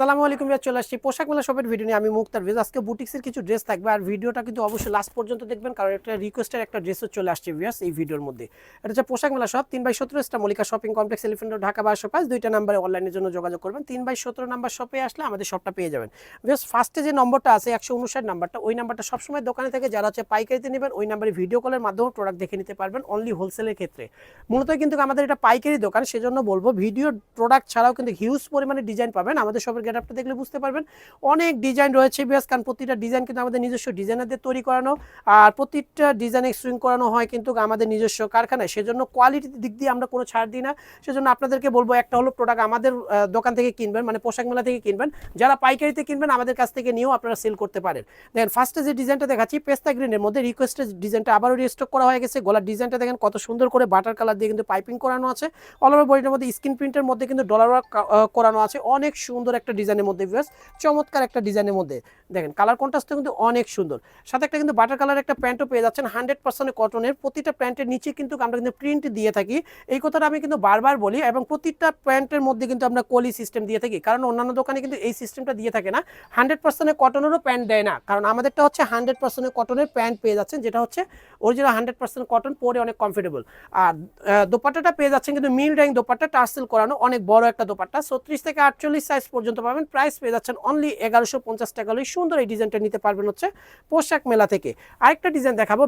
সালামু আলাইকুম ভাইয়া চলে আসছি। পোশাক মেলা শপের ভিডিও নিয়ে আমি মুক্তার ভিজ। আজকে বুটিক্সের কিছু ড্রেস থাকবে আর ভিডিওটা কিন্তু অবশ্যই লাস্ট পর্যন্ত দেখবেন, কারণ একটা রিকোয়েস্টের একটা ড্রেসও চলে আসছে ভিয়াস এই ভিডিওর মধ্যে। এটা হচ্ছে পোশাক মেলা শপ তিন বাই সতেরো স্টা Mallika shopping complex Elephant Dhaka বারোশো পাঁচ। দুইটা নাম্বারে অনলাইনের জন্য যোগাযোগ করবেন। তিন বাই সতেরো নাম্বার শপে আসলে আমাদের শপটা পেয়ে যাবেন। ভিয়াস ফার্স্টে যে নম্বরটা আছে, একশো উনষাট নাম্বারটা ওই নাম্বারটা সবসময় দোকানে থেকে যারা হচ্ছে পাইকারিতে নেবেন, ওই নাম্বারে ভিডিও কলের মাধ্যমে প্রোডাক্ট দেখে নিতে পারবেন অনলি হোলসেলের ক্ষেত্রে। মূলত কিন্তু আমাদের এটা পাইকারি দোকান, সেজন্য বলব ভিডিও প্রোডাক্ট ছাড়াও কিন্তু হিউজ পরিমাণে ডিজাইন পাবেন আমাদের শপের গেট আপটা দেখলে বুঝতে পারবেন। অনেক ডিজাইন রয়েছে বিয়াস, কারণ প্রতিটা ডিজাইন কিন্তু আমাদের নিজস্ব ডিজাইনারদের তৈরি করানো, আর প্রতিটা ডিজাইনে সুইং করানো হয় কিন্তু আমাদের নিজস্ব কারখানায়। সেজন্য কোয়ালিটির দিক দিয়ে আমরা কোনো ছাড় দিই না। সেজন্য আপনাদেরকে বলব, একটা হলো প্রোডাক্ট আমাদের দোকান থেকে কিনবেন মানে পোশাক মেলা থেকে কিনবেন। যারা পাইকারিতে কিনবেন, আমাদের কাছ থেকে নিয়েও আপনারা সেল করতে পারেন। দেখেন ফার্স্টে যে ডিজাইনটা দেখাচ্ছি, পেস্তা গ্রিনের মধ্যে রিকোয়েস্টের ডিজাইনটা আবারও রিস্টক করা হয়ে গেছে। গলার ডিজাইনটা দেখেন, কত সুন্দর করে বাটার কালার দিয়ে কিন্তু পাইপিং করানো আছে। অল ওভার বডিটার মধ্যে স্ক্রিন প্রিন্টের মধ্যে কিন্তু ডলার করানো আছে। অনেক সুন্দর একটা ডিজাইনের মধ্যে ভিউয়ার্স চমৎকার একটা ডিজাইনের মধ্যে। দেখেন কালার কন্ট্রাস্টটা কিন্তু অনেক সুন্দর। সাথে একটা কিন্তু বাটার কালার একটা প্যান্টও পেয়ে যাচ্ছেন হান্ড্রেড পার্সেন্ট কটনের প্রতিটা প্যান্টের নিচে কিন্তু আমরা কিন্তু প্রিন্ট দিয়ে থাকি। এই কথাটা আমি কিন্তু বারবার বলি এবং প্রতিটা প্যান্টের মধ্যে কিন্তু আমরা কলি সিস্টেম দিয়ে থাকি। কারণ অন্যান্য দোকানে কিন্তু এই সিস্টেমটা দিয়ে থাকে না। হান্ড্রেড পার্সেন্টের কটনেরও প্যান্ট দেয় না। কারণ আমাদেরটা হচ্ছে হান্ড্রেড পার্সেন্টের কটনের প্যান্ট পেয়ে যাচ্ছেন, যেটা হচ্ছে অরিজিনাল হান্ড্রেড পার্সেন্ট কটন পরে অনেক কমফোর্টেবল আর দোপাট্টাটা পেয়ে যাচ্ছেন কিন্তু মিল ড্যাং দোপাট্টা, টার্সেল করানো অনেক বড় একটা দোপাট্টা। ছত্রিশ থেকে আটচল্লিশ সাইজ পর্যন্ত পাবেন প্রাইস পেয়ে যাচ্ছেন অনলি এগারোশো পঞ্চাশ টাকা হলে সুন্দর এই ডিজাইনটা নিতে পারবেন হচ্ছে পোশাক মেলা থেকে। আরেকটা ডিজাইন দেখাবো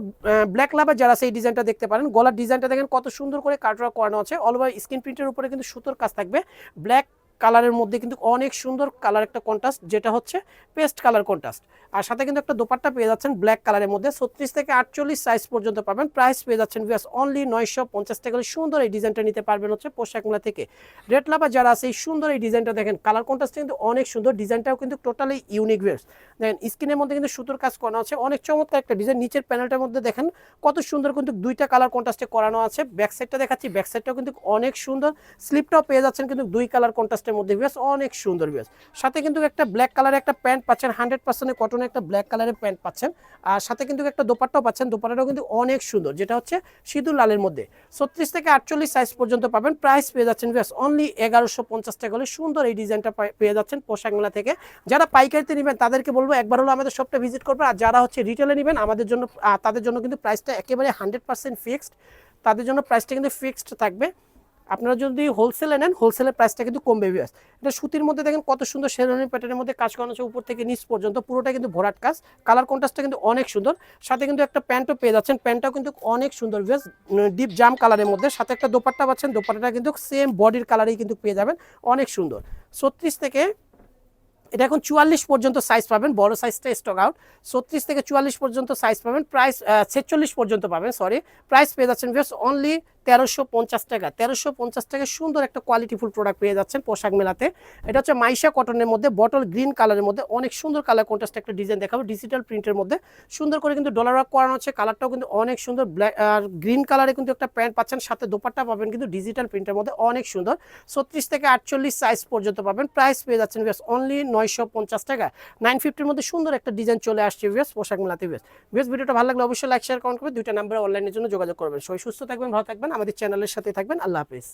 ব্ল্যাক লাভার যারা সেই ডিজাইনটা দেখতে পারেন, গলার ডিজাইনটা দেখেন কত সুন্দর করে কাটওয়ার্ক করানো আছে অল ওভার স্ক্রিন প্রিন্টের উপরে কিন্তু সুতোর কাজ থাকবে। ব্ল্যাক কালারের মধ্যে কিন্তু অনেক সুন্দর কালার একটা কন্ট্রাস্ট যেটা হচ্ছে পেস্ট কালার কন্ট্রাস্ট আর সাথে কিন্তু একটা দোপাট্টা পেয়ে যাচ্ছেন ব্ল্যাক কালারের মধ্যে। ছত্রিশ থেকে আটচল্লিশ সাইজ পর্যন্ত পাবেন। প্রাইস পেয়ে যাচ্ছেন ভিয়াস অনলি নয়শো পঞ্চাশ টাকা। সুন্দর এই ডিজাইনটা নিতে পারবেন হচ্ছে পোশাক মেলা থেকে। রেড লাভার যারা আছে, এই সুন্দর এই ডিজাইনটা দেখেন কালার কন্ট্রাস্ট কিন্তু অনেক সুন্দর। ডিজাইনটাও কিন্তু টোটালি ইউনিক ভিয়ার্স দেখেন স্ক্রিনের মধ্যে কিন্তু সুতোর কাজ করানো আছে। অনেক চমৎকার একটা ডিজাইন নিচের প্যানেলটার মধ্যে দেখেন, কত সুন্দর কিন্তু দুইটা কালার কন্ট্রাস্টে করানো আছে। ব্যাক সাইডটা দেখাচ্ছি। ব্যাক সাইডটাও কিন্তু অনেক সুন্দর। স্লিপটাও পেয়ে যাচ্ছেন কিন্তু দুই কালার কন্ট্রাস্টের মধ্যে বেশ অনেক সুন্দর বেশ সাথে কিন্তু একটা ব্ল্যাক কালারের একটা প্যান্ট পাচ্ছেন হান্ড্রেড পার্সেন্ট কটনের একটা ব্ল্যাক কালারের প্যান্ট পাচ্ছেন। আর সাথে কিন্তু একটা দোপাট্টাও পাচ্ছেন, দোপাট্টাটাও কিন্তু অনেক সুন্দর, যেটা হচ্ছে সিঁদুর লালের মধ্যে। ছত্রিশ থেকে আটচল্লিশ সাইজ পর্যন্ত পাবেন প্রাইস পেয়ে যাচ্ছেন বেশ অনলি এগারোশো পঞ্চাশ টাকা হলে সুন্দর এই ডিজাইনটা পেয়ে যাচ্ছেন পোশাক মেলা থেকে। যারা পাইকারিতে নেবেন, তাদেরকে বলব একবার হলো আমাদের শপটা ভিজিট করবে আর যারা হচ্ছে রিটেলে নেবেন, আমাদের জন্য তাদের জন্য কিন্তু প্রাইসটা একেবারে হান্ড্রেড পার্সেন্ট ফিক্সড তাদের জন্য প্রাইসটা কিন্তু ফিক্সড থাকবে। আপনারা যদি হোলসেলে নেন হোলসেলের প্রাইসটা কিন্তু কমবে বিয়াস এটা সুতির মধ্যে দেখেন কত সুন্দর শেরওয়ানি প্যাটার্নের মধ্যে কাজ করানো আছে, উপর থেকে নিচ পর্যন্ত। পুরোটা কিন্তু ভরাট কাজ। কালার কন্ট্রাস্টটা কিন্তু অনেক সুন্দর। সাথে কিন্তু একটা প্যান্টও পেয়ে যাচ্ছেন। প্যান্টটাও কিন্তু অনেক সুন্দর বিয়াস ডিপ জাম কালারের মধ্যে। সাথে একটা দোপাট্টা পাচ্ছেন। দোপাট্টাটা কিন্তু সেম বডির কালারেই কিন্তু পেয়ে যাবেন। অনেক সুন্দর। ছত্রিশ থেকে, এটা এখন চুয়াল্লিশ পর্যন্ত সাইজ পাবেন। বড় সাইজটা স্টক আউট ছত্রিশ থেকে চুয়াল্লিশ পর্যন্ত সাইজ পাবেন। প্রাইস ছেচল্লিশ পর্যন্ত পাবেন সরি প্রাইস পেয়ে যাচ্ছেন বিকজ অনলি তেরোশো পঞ্চাশ টাকা। তেরোশো পঞ্চাশ টাকা সুন্দর একটা কোয়ালিটিফুল প্রোডাক্ট পেয়ে যাচ্ছেন পোশাক মেলাতে। এটা হচ্ছে মাইশা কটনের মধ্যে বটল গ্রিন কালারের মধ্যে। অনেক সুন্দর কালার কন্ট্রাস্ট একটা ডিজাইন দেখাবো। ডিজিটাল প্রিন্টের মধ্যে। সুন্দর করে কিন্তু ডলার ওয়ার্ক করানো হচ্ছে। কালারটাও কিন্তু অনেক সুন্দর। ব্ল্যাক আর গ্রিন কালারে কিন্তু একটা প্যান্ট পাচ্ছেন। সাথে দোপাট্টা পাবেন কিন্তু ডিজিটাল প্রিন্টের মধ্যে। অনেক সুন্দর। ছত্রিশ থেকে আটচল্লিশ সাইজ পর্যন্ত পাবেন। প্রাইস পেয়ে যাচ্ছেন বেশ অনলি নয়শো পঞ্চাশ টাকা। নাইন ফিফটির মধ্যে সুন্দর একটা ডিজাইন চলে আসছে বেশ পোশাক মেলাতে বেশ বেশ ভিডিওটা ভালো লাগলে অবশ্যই লাইক শেয়ার কমেন্ট করবেন। দুইটা নাম্বারে অনলাইনের জন্য যোগাযোগ করবেন। সবাই সুস্থ থাকবেন, ভালো থাকবেন আমাদের চ্যানেলের সাথে থাকবেন। আল্লাহ হাফিজ।